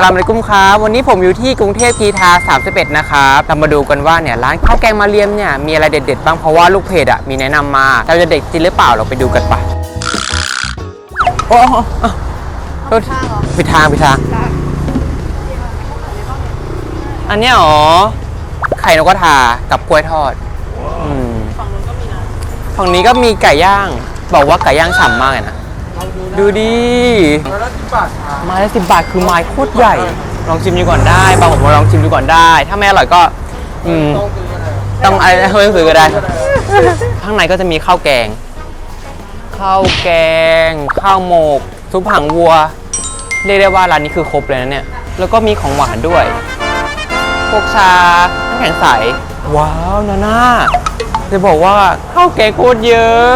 สลามอะลัยกุมครับวันนี้ผมอยู่ที่กรุงเทพกีทา 31 นะครับเรามาดูกันว่าเนี่ยร้านข้าวแกงมาเรียมเนี่ยมีอะไรเด็ดๆบ้างเพราะว่าลูกเพจอะมีแนะนำมาเราจะเด็ดจริงหรือเปล่าเราไปดูกันปะโอ้โหอ้าวโทษผิดทางผิดทาง อันเนี้ยอ๋อไข่นกกระทากับกล้วยทอดอืมฝั่งนี้ก็มีไก่ย่าง บอกว่าไก่ย่างฉ่ำมากเลยนะ ดูดิไม้ละสิบบาทคือไม้โคตรใหญ่ ลองชิมดูก่อนได้บางผมมาลองชิมดูก่อนได้ ถ้าไม่อร่อยก็อืมต้องอะไรไม่ต้องซื้อก็ได้ ข้างในก็จะมีข้าวแกง ข้าวแกง ข้าวหมก ซุปหางวัว เรียกได้ว่าร้านนี้คือครบเลยนะเนี่ย แล้วก็มีของหวานด้วย พวกชาน้ำแข็งใส ว้าวนาน่าจะบอกว่าข้าวแกงโคตรเยอะ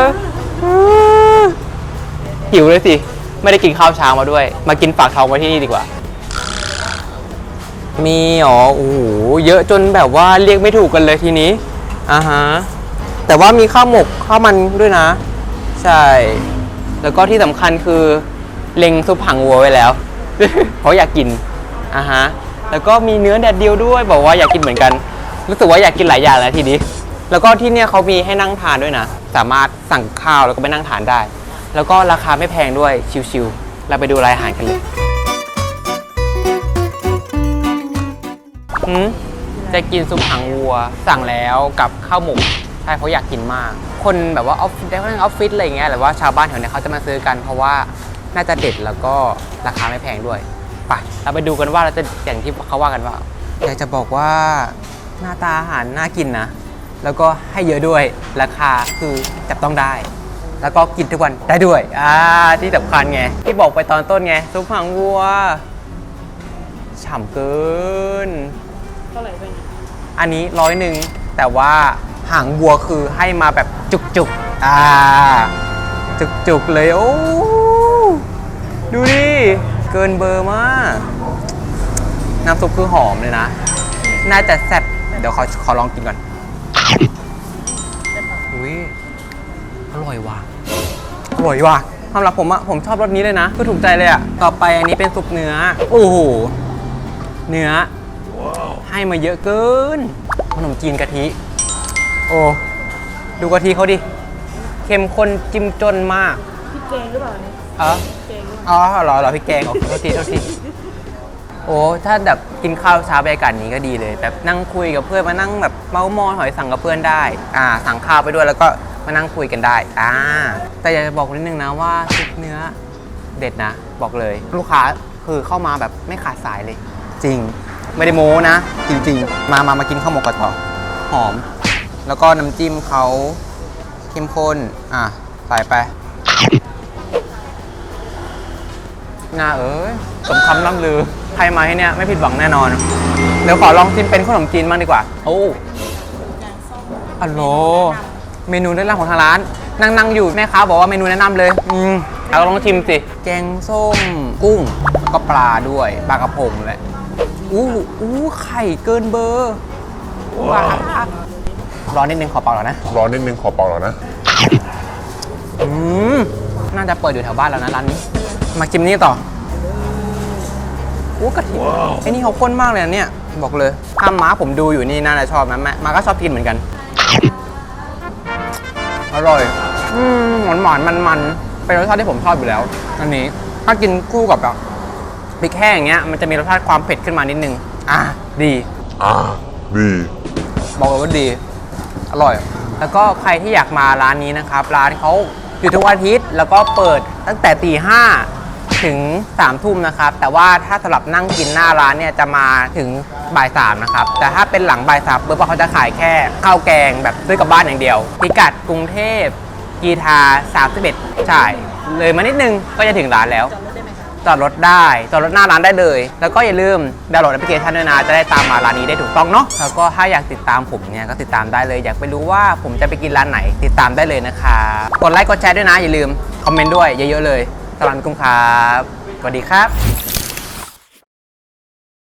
อื้อ หิวเลยสิ ไม่ได้กินข้าวเช้ามาด้วย มากินฝากท้องไว้ที่นี่ดีกว่า มีอ๋อโอ้โหเยอะจนแบบว่าเรียกไม่ถูกกันเลยทีนี้อ่าฮะแต่ว่ามีข้าวหมกข้าวมันด้วยนะ ใช่ แล้วก็ที่สำคัญคือเล็งซุปผังวัวไว้แล้ว เพราะอยากกินอ่าฮะแล้วก็มีเนื้อแดดเดียวด้วย บอกว่าอยากกินเหมือนกัน รู้สึกว่าอยากกินหลายอย่างแล้วทีนี้ แล้วก็ที่เนี่ยเขามีให้นั่งทานด้วยนะ สามารถสั่งข้าวแล้วก็ไปนั่งทานได้ แล้วก็ราคาไม่แพงด้วยชิวๆเราไปดูรายอาหารกันเลยหืมจะกินซุปหางวัวสั่งแล้วกับข้าวหมกใช่เขาอยากกินมาก คนแบบว่าออฟฟิศได้ออฟฟิศอะไรอย่างเงี้ยหรือว่าชาวบ้านแถวเนี้ยเขาจะมาซื้อกันเพราะว่าน่าจะเด็ดแล้วก็ราคาไม่แพงด้วยไปเราไปดูกันว่าเราจะอย่างที่เขาว่ากันว่าอยากจะบอกว่าหน้าตาอาหารน่ากินนะ แล้วก็ให้เยอะด้วยราคาคือจับต้องได้ แล้วก็กินทุกวันได้ด้วย อ่า ที่สำคัญไง ที่บอกไปตอนต้นไง ซุปหางวัวฉ่ำเกิน เท่าไหร่เป็นอันนี้ร้อยหนึ่งแต่ว่าหางวัวคือให้มาแบบจุกๆ อ่า จุกๆ เลย โอ้ดูดิ เกินเบอร์มาก น้ำซุปคือหอมเลยนะ น่าจะแซ่บเดี๋ยวขอขอลองกินก่อนอุ้ย อร่อยว่ะอร่อยว่ะสำหรับผมอะผมชอบรสนี้เลยนะคือถูกใจเลยอะต่อไปอันนี้เป็นซุปเนื้อ โอ้โห เนื้อ ให้มาเยอะเกิน ขนมจีนกะทิ โอ้ ดูกะทิเขาดิเข้มข้นจิ้มจนมากพี่เกงหรือเปล่าเนี่ยเออเกงหรือเปล่าอ๋อเหรอเหรอพี่แกงอ๋อโทษทีโทษทีโอ้ถ้าแบบกินข้าวเช้าบรรยากาศนี้ก็ดีเลยแบบนั่งคุยกับเพื่อนมานั่งแบบเมาส์มอยหอยสั่งกับเพื่อนได้ อ่า สั่งข้าวไปด้วยแล้วก็ มานั่งคุยกันได้อ่าแต่อยากจะบอกนิดนึงนะว่าซุปเนื้อเด็ดนะ บอกเลย ลูกค้าคือเข้ามาแบบไม่ขาดสายเลย จริง ไม่ได้โม้นะ จริง ๆ มามามากินข้าวหมกกันต่อหอม แล้วก็น้ำจิ้มเขาเข้มข้น อะใส่ไปน่าเอ้ยสมคำล่ำลือ ใครมาที่เนี่ยไม่ผิดหวังแน่นอน เดี๋ยวขอลองชิมเป็นขนมจีนบ้างดีกว่า โอ้อัลโหล เมนูแนะนำของทางร้าน นั่งนั่งอยู่แม่ค้าบอกว่าเมนูแนะนำเลย อืมเอาลองชิมสิ แกงส้มกุ้งแล้วก็ปลาด้วยปลากระพงเลยอู้อู้ไข่เกินเบอร์ว้าวร้อนนิดนึงขอเปล่าแล้วนะรอนิดนึงขอเป่าหน่อยนะ อืมน่าจะเปิดอยู่แถวบ้านแล้วนะร้านนี้ มาชิมนี่ต่อโอ้กะทิไอ้นี่เขาข้นมากเลยนะเนี่ย บอกเลยถ้าม้าผมดูอยู่นี่น่าจะชอบนะแม่ม้าก็ชอบกินเหมือนกัน อร่อยอืมหวานหวานมันมันๆเป็นรสชาติที่ผมชอบอยู่แล้ว อันนี้ ถ้ากินคู่กับแบบพริกแห้งอย่างเงี้ยมันจะมีรสชาติความเผ็ดขึ้นมานิดนึง อะดีอ่าดีบอกเลยว่าดี อร่อย แล้วก็ใครที่อยากมาร้านนี้นะครับ ร้านเขาอยู่ทุกวันอาทิตย์แล้วก็เปิดตั้งแต่ตีห้า ถึง3ามทุ่มนะครับ แต่ว่าถ้าสำหรับนั่งกินหน้าร้านเนี่ยจะมาถึงบ่ายสามนะครับ แต่ถ้าเป็นหลังบ่ายสามปุ๊บเขาจะขายแค่ข้าวแกงแบบซื้อกลับบ้านอย่างเดียว พิกัดกรุงเทพกีทา31ใช่เลยมานิดนึงก็จะถึงร้านแล้วจอดรถได้ไหมคะจอดรถได้จอดรถหน้าร้านได้เลย แล้วก็อย่าลืมดาวน์โหลดแอปพลิเคชันด้วยนะจะได้ตามมาร้านนี้ได้ถูกต้องเนาะแล้วก็ถ้าอยากติดตามผมเนี่ยก็ติดตามได้เลย อยากไปรู้ว่าผมจะไปกินร้านไหน ติดตามได้เลยนะคะกดไลค์กดแชร์ด้วยนะอย่าลืมคอมเมนต์ด้วยเยอะๆเลย สวัสดีครับสวัสดีครับ